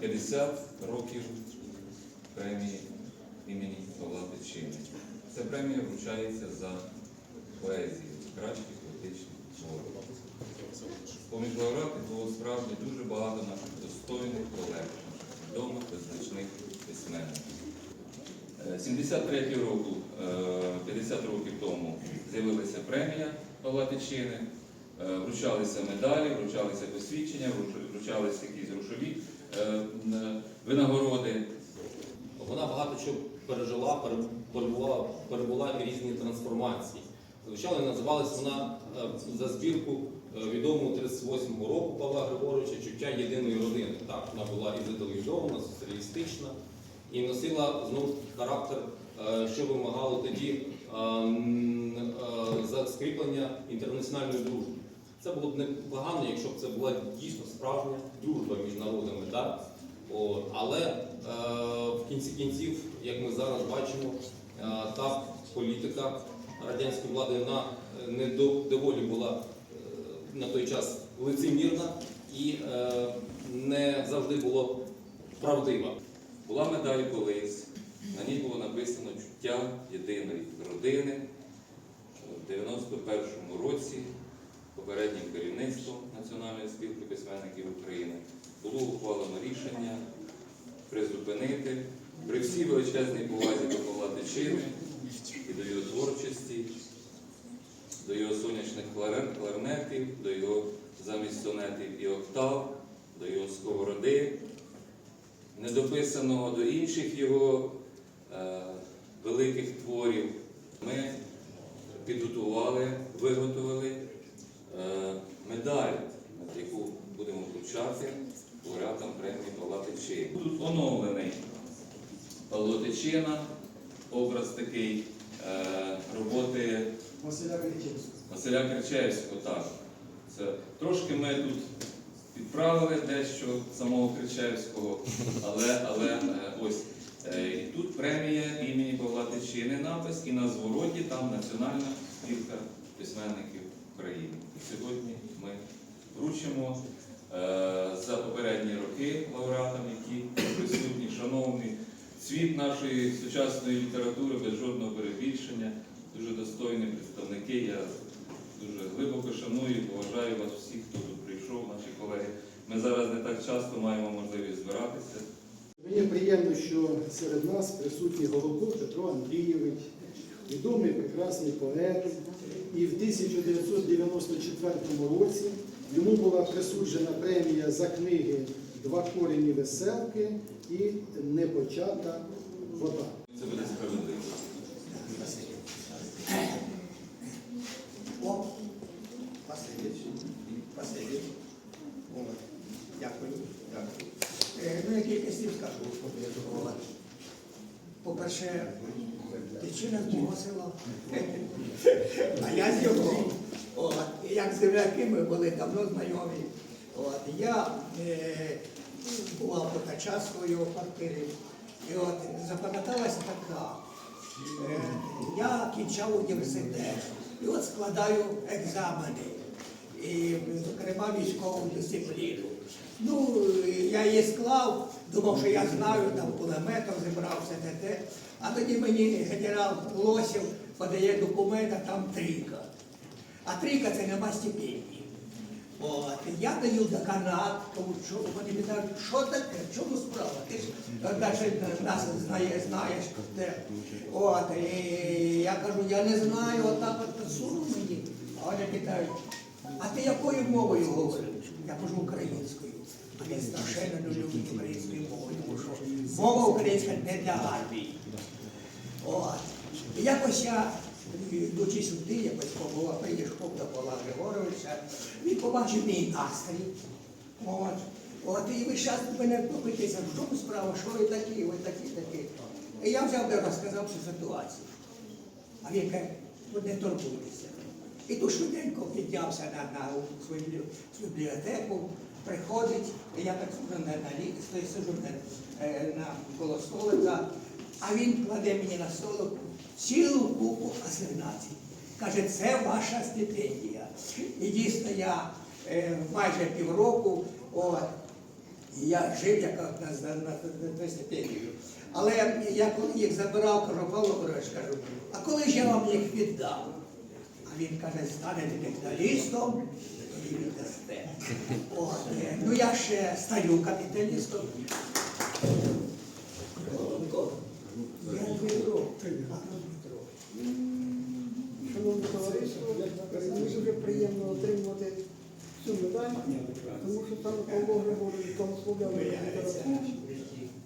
50 років премії імені Павла Тичини. Ця премія вручається за поезію, кращий поетичний твор. Поміж лауреатів було справді дуже багато наших достойних колег, наших відомих визначних письменників. Е, 73 року, е, 50 років тому з'явилася премія Павла Тичини, е, вручалися медалі, вручалися посвідчення, вручалися якісь грошові е, винагороди. Вона багато чого пережила, пере- перебула, і різні трансформації. Звичайно, називалась вона е, за збірку е, відомого 38-го року Павла Григоровича Чуття єдиної родини. Так, вона була і деталізована, соціалістична і носила знову характер, е, що вимагало тоді е, м, е, за скріплення інтернаціональної дружби. Це було б непогано, якщо б це була дійсно справжня дружба між народами. Так? От, але е, в кінці кінців, як ми зараз бачимо, е, та політика радянської влади вона е, не до, доволі була е, на той час лицемірна і е, не завжди було правдива. Була медаль колись, на ній було написано чуття єдиної родини. В 91-му році попереднім керівництвом Національної спілки письменників України було ухвалено рішення призупинити при всій величезній повазі до Павла Тичини і до його творчості, до його сонячних кларнетів, до його замість сонетів і октав, до його сковороди, недописаного до інших його е, великих творів, ми підготували, виготовили медаль, яку будемо вручати лауреатам премії Павла Тичини. Тут оновлений Павло Тичина, образ такий е, роботи Василя Кричевського. Василя Кричевського, так. Це трошки ми тут підправили дещо самого Кричевського, але, але е, ось е, і тут премія імені Павла Тичини напис, і на звороті там Національна спілка письменників України. Сьогодні ми вручимо е, за попередні роки лауреатам, які присутні, шановні, світ нашої сучасної літератури без жодного перебільшення, дуже достойні представники. Я дуже глибоко шаную і поважаю вас всіх, хто тут прийшов, наші колеги. Ми зараз не так часто маємо можливість збиратися. Мені приємно, що серед нас присутній Голубов Петро Андрійович, відомий прекрасний поет. І в 1994 році йому була присуджена премія за книги Два корені веселки і Непочата вода. Це буде справедливо. О, Васильович, Васильович. Дякую, дякую. Е, Ну, я кілька слів скажу. По-перше, причина з мого села. А я з його. От. Як земляки ми були давно знайомі. От. Я е, була покачавською в його квартирі. І от запам'яталася така. Е, Я кінчав університет і от складаю екзамени, і, зокрема військову дисципліну. Ну, я її склав, думав, що я знаю, там кулеметом зібрався, те те. А тоді мені генерал Лосів подає документ, а там трійка. А трійка це нема стипендії. От, я даю деканат, тому що вони питають, що таке, в чому справа? Ти ж навіть нас знає, знаєш. Де. От, і я кажу, я не знаю, отак от суну мені. А вони питають, а ти якою мовою говориш? Я кажу українською. А він страшенно не любить українською мовою, тому що мова українська не для армії. От. Якось я, йдучи сюди, якось побула, прийшов до Павла Григоровича, він побачив мій настрій. От. От, і ви зараз мене попитися, в чому справа, що ви такі, ви такі, такі. І я взяв і розказав всю ситуацію. А він каже, «Ну, не турбуйтеся. І тут швиденько піднявся на, на свою свою бібліотеку, приходить, і я так сижу на, на на, е, на коло столика, а він кладе мені на столик цілу купу асигнацій. Каже, це ваша стипендія. І дійсно я е, майже півроку я жив як на, на, на, на стипендію. Але я коли їх забирав, кажу, Павло Борисович, кажу, а коли ж я вам їх віддав? А він каже, станете капіталістом і віддасте. Е, ну я ще стаю капіталістом. Я Дмитро. Шановне товариство, дуже приємно отримувати цю медаль, тому що саме Павло Григорович благословляв.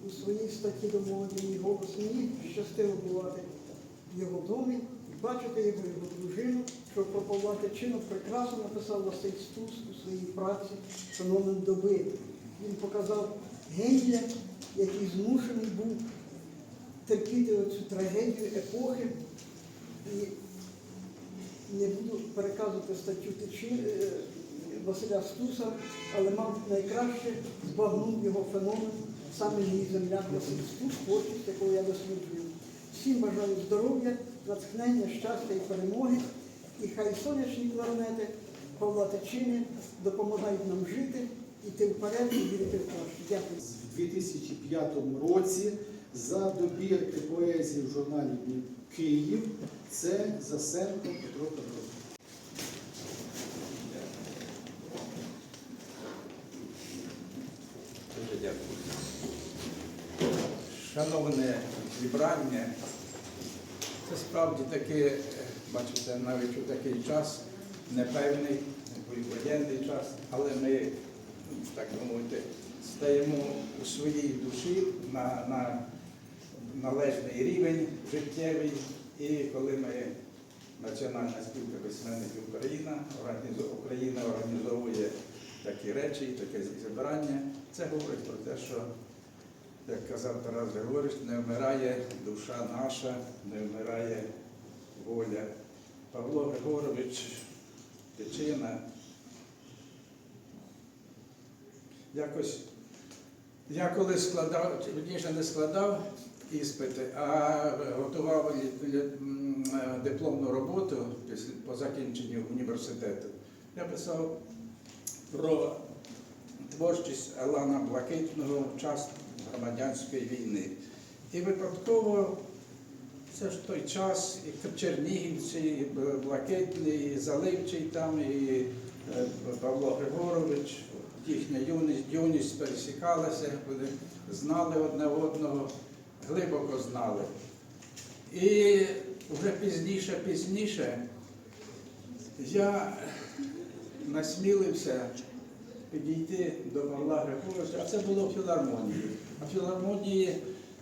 У своїй статті до молоді голос мені щастило бувати в його домі, бачити його, його дружину, що про Павла Тичину прекрасно написав Василь Стус у своїй праці «Феномен доби. Він показав генія, який змушений був терпіти оцю трагедію епохи. І не буду переказувати статтю Тичі е, Василя Стуса, але, мабуть, найкраще збагнув його феномен саме мій земляк Василь Стус, творчість, якого я досліджую. Всім бажаю здоров'я, натхнення, щастя і перемоги. І хай сонячні кларнети Павла Тичини допомагають нам жити, іти вперед і вірити в краще. Дякую. в 2005 році за добірки поезії в журналі Київ це Засенко Петро Петрович. Дуже дякую. Шановне зібрання, це справді таки, е, бачите, навіть у такий час, непевний, воєнний час, але ми, так би мовити, стаємо у своїй душі на, на належний рівень життєвий. І коли ми, Національна спілка письменників Україна, Україна організовує такі речі, таке зібрання, це говорить про те, що як казав Тарас Григорович, не вмирає душа наша, не вмирає воля. Павло Григорович Тичина. Якось я коли складав, вірніше не складав іспити, а готував дипломну роботу по закінченню університету, я писав про творчість Алана Блакитного в час громадянської війни. І випадково це ж той час, і Чернігівці, і Блакитний, і Заливчий там, і е, Павло Григорович, їхня юність, юність пересікалася, вони знали одне одного, глибоко знали. І вже пізніше, пізніше я насмілився підійти до Павла Григоровича, а це було в філармонії. А в філармонії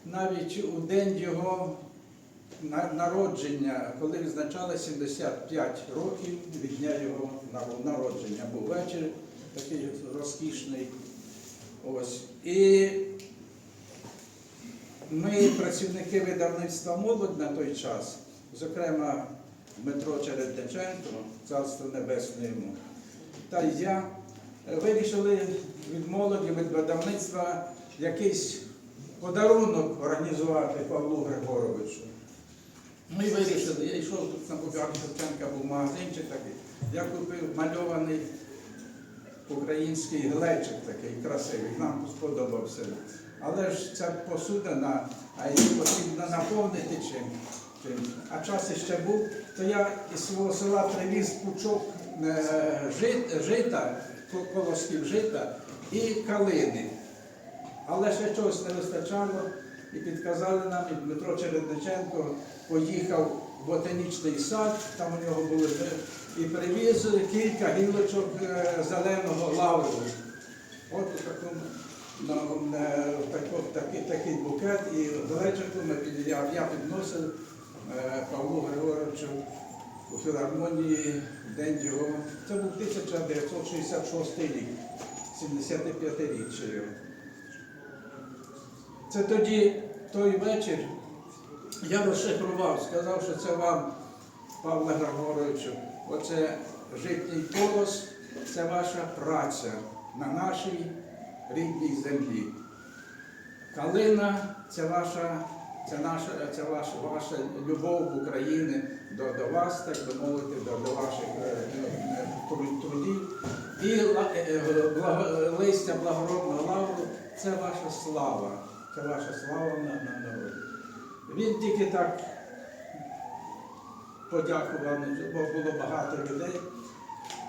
навіть у день його народження, коли відзначали 75 років від дня його народження, був вечір такий розкішний. Ось. І ми, працівники видавництва молодь на той час, зокрема Дмитро Чередниченко, царство небесне йому, та я е, вирішили від молоді, від видавництва якийсь подарунок організувати Павлу Григоровичу. Ми вирішили, я йшов тут на Богдані Шевченка, був магазинчик такий, я купив мальований український глечик такий красивий, нам сподобався. Але ж ця посудина, а її потрібно наповнити чим. А час іще був, то я із свого села привіз пучок е, жит- жита, колосків жита і калини. Але ще чогось не вистачало, і підказали нам, і Дмитро Чередниченко поїхав в ботанічний сад, там у нього були і привіз кілька гілочок е, зеленого лавру. От у такому на, на, тако- такий, такий букет і глечику я, підносив е, Павлу Григоровичу у філармонії день його. Це був 1966 рік, 75-річчя його. Це тоді, той вечір, я розшифрував, сказав, що це вам, Павле Григоровичу, оце житній колос, це ваша праця на нашій рідній землі. Калина це ваша, це наша, це ваша, ваша любов України до, до вас, так би мовити, до, до ваших е, е, трудів. і е, листя благородного лавру це ваша слава. Це ваша слава на, на народі. Він тільки так подякував, бо було багато людей.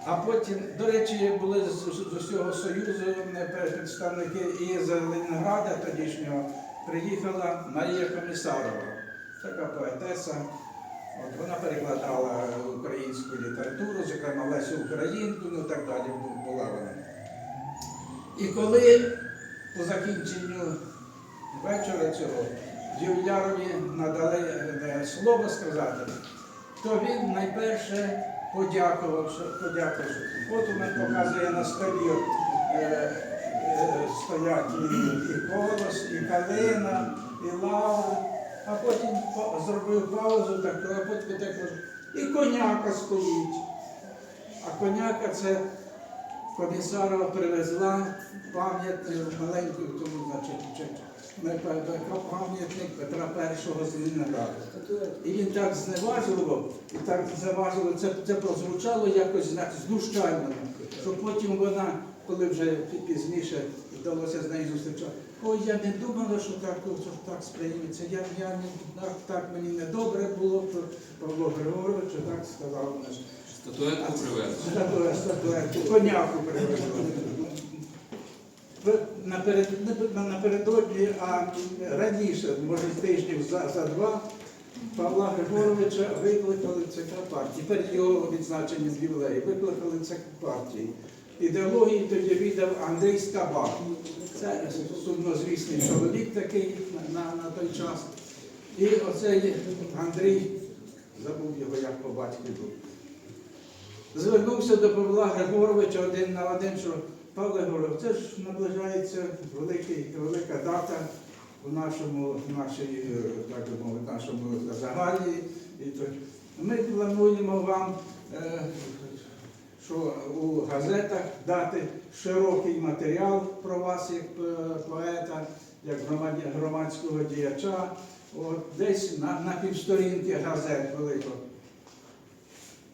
А потім, до речі, були з, усього Союзу е, представники і з Ленінграда тодішнього приїхала Марія Комісарова, така поетеса. От вона перекладала українську літературу, зокрема Лесю Українку, ну так далі була вона. І коли по закінченню вечора цього Ювілярові надали е, слово сказати, то він найперше подякував, що подякував. що- От у мене показує на столі е, е, стоять і, і колос, і калина, і лавр, а потім зробив паузу, так, а потім так і коняка стоїть. А коняка це комісарова привезла пам'ятник маленьку, тому значить, пам'ятник Петра І з Лінграду. І він так зневажливо, і так зневажливо, це, це прозвучало якось знущально, що потім вона, коли вже пізніше вдалося з нею зустрічати, ой, я не думала, що так, що так сприйметься. Я, я не, так, так мені не добре було, що Павло Григорович так сказав наш. Статуетку привезли. Статуетку, коняку привезли. Напередодні, а раніше, може тижнів за, за два, Павла Григоровича викликали в ЦК партії. Перед його відзначенням ювілею викликали в ЦК партії. Ідеології тоді віддав Андрій Скабак. Це сумнозвісний чоловік такий на, на, той час. І оцей Андрій, забув його як по батькові був звернувся до Павла Григоровича один на один, що Павло Григорович, це ж наближається великий, велика дата у нашому, нашій, е, так мовити, нашому загалі. Ми плануємо вам, е, що у газетах дати широкий матеріал про вас як е, поета, як громадського діяча. От, десь на, на півсторінки газет великого.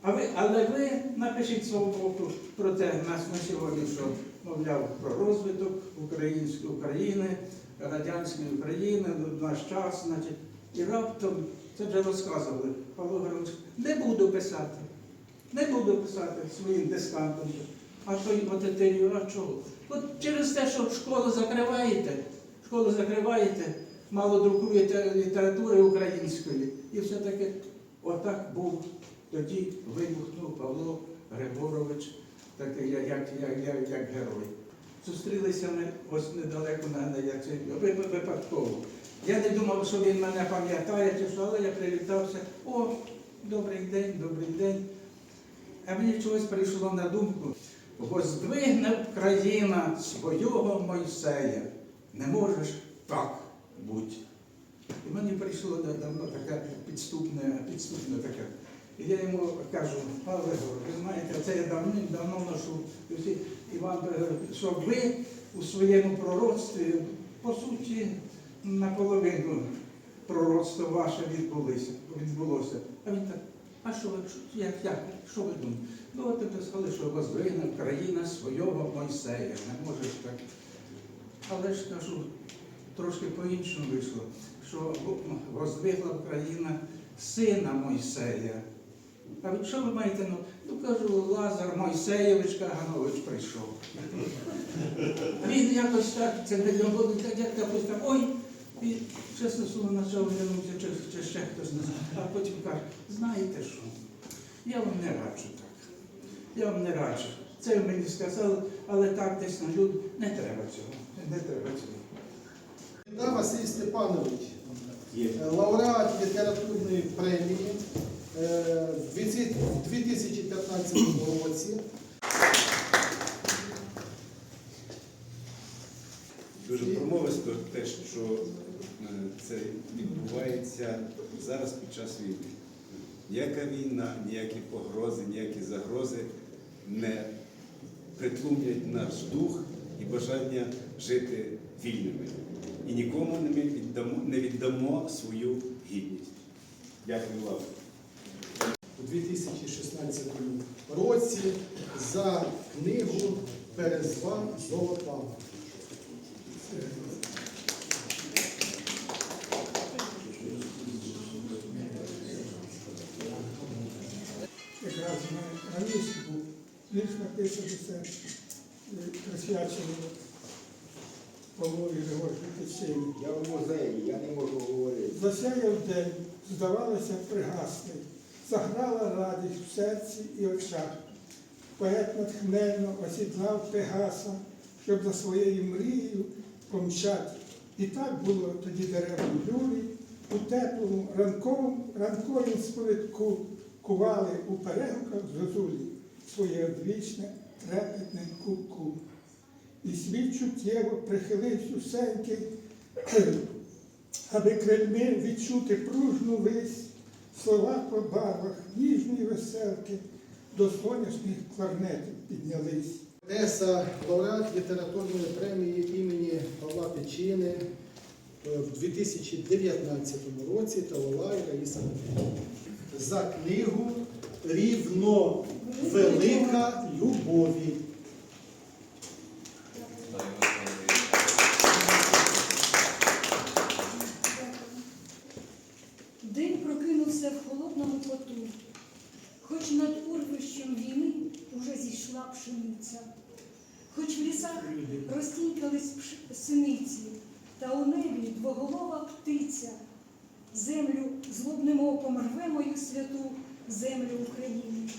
А ви, але ви напишіть свого боку про те нас на сьогодні, що мовляв про розвиток української України, радянської України, наш час, значить, і раптом це вже розказували Павло Григорович, не буду писати, не буду писати своїм дискантом. А то й отетерю, а чого? От через те, що школу закриваєте, школу закриваєте, мало друкуєте літератури української, і все-таки отак був тоді вибухнув Павло Григорович, такий як, як, як, як, герой. Зустрілися ми ось недалеко на, на як випадково. Я не думав, що він мене пам'ятає, чи що, але я привітався. О, добрий день, добрий день. А мені чогось прийшло на думку, воздвигне країна свого Мойсея. Не можеш так бути. І мені прийшло да- давно таке підступне, підступне таке. І я йому кажу, Павло Григорович, ви знаєте, це я давно, давно ношу. Іван, е, щоб ви у своєму пророцтві, по суті, наполовину пророцтво ваше відбулося, відбулося. А він так, а що ви, що- як, як, що ви думаєте? Ну, от написали, що возвигне країна свого Мойсея. Не можеш так. Але ж кажу, трошки по-іншому вийшло, що воздвигла Україна сина Мойсея. А що ви маєте? Ну, ну кажу, Лазар Мойсеєвич Каганович прийшов. Він якось так, це не було, так як якось там, ой, і чесно слово почав глянути, чи, чи ще хтось не знає. А потім каже, знаєте що? Я вам не раджу так. Я вам не раджу. Це ви мені сказали, але так десь на люд не треба цього. Не треба цього. Да, Василь Степанович, лауреат літературної премії в 2015 році. Дуже промовисто те, що е, це відбувається зараз під час війни. Ніяка війна, ніякі погрози, ніякі загрози не притлумлять наш дух і бажання жити вільними. І нікому не віддамо, не віддамо свою гідність. Дякую вам. У 2016 році за книгу Перезва Золотава. якраз на раніше був вірш написаний це е, присвячено Павлові Григорію Тичині. Я в музеї, я не можу говорити. Засяяв день, здавалося, пригасний, заграла радість в серці і очах. Поет натхненно осідлав Пегаса, щоб за своєю мрією помчати. І так було тоді деревам люлі, у теплому ранковому, ранковім сповідку кували у перегуках зозулі своє одвічне трепетне ку-ку. І світ чуттєво прихилився усенький, аби крильми відчути пружну вись, слова по барвах, ніжні веселки, до сонячних кларнетів піднялись. Одеса, лауреат літературної премії імені Павла Печини е, в 2019 році та Лалай Раїса за книгу Рівно велика любові. Землю злобним оком рве мою святу землю України.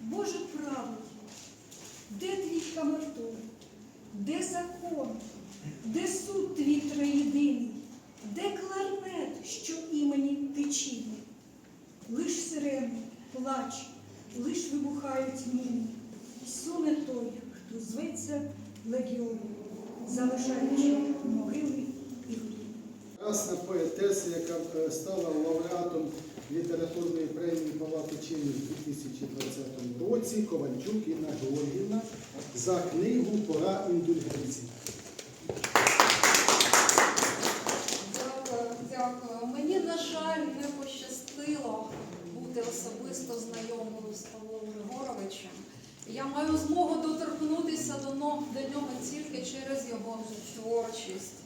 Боже правий, де твій камертон, де закон, де суд твій троєдиний, де кларнет, що імені тичини? Лиш сирени, плач, лиш вибухають міни. Суне той, хто зветься легіоном, залишаючи могили і. Красна поетеса, яка стала лауреатом літературної премії Павла Печини в 2020 році, Ковальчук Інна Георгівна за книгу Пора індульгенції. Дякую, дякую. Мені, на жаль, не пощастило бути особисто знайомою з Павлом Григоровичем. Я маю змогу доторкнутися до нього тільки через його творчість.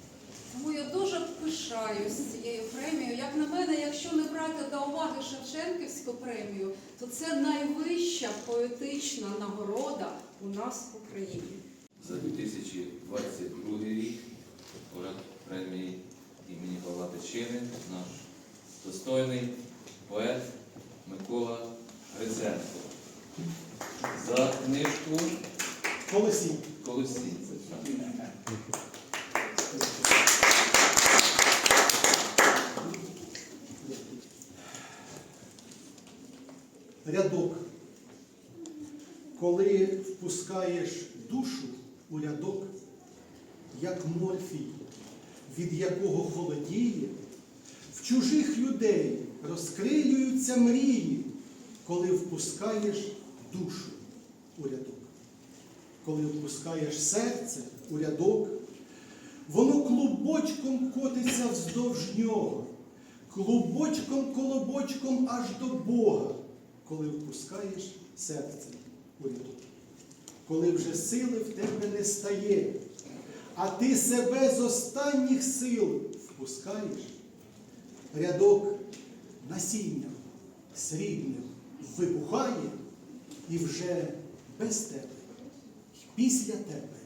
Тому я дуже пишаюсь цією премією. Як на мене, якщо не брати до уваги Шевченківську премію, то це найвища поетична нагорода у нас в Україні. За 2022 рік уряд премії імені Павла Тичини, наш достойний поет Микола Гриценко. За книжку Колесій. Колосінь. це так. Рядок. Коли впускаєш душу у рядок, як морфій, від якого холодіє, в чужих людей розкриюються мрії, коли впускаєш душу у рядок. Коли впускаєш серце у рядок, воно клубочком котиться вздовж нього, клубочком колобочком аж до Бога, коли впускаєш серце у рядок. Коли вже сили в тебе не стає, а ти себе з останніх сил впускаєш, рядок насінням срібним вибухає і вже без тебе, після тебе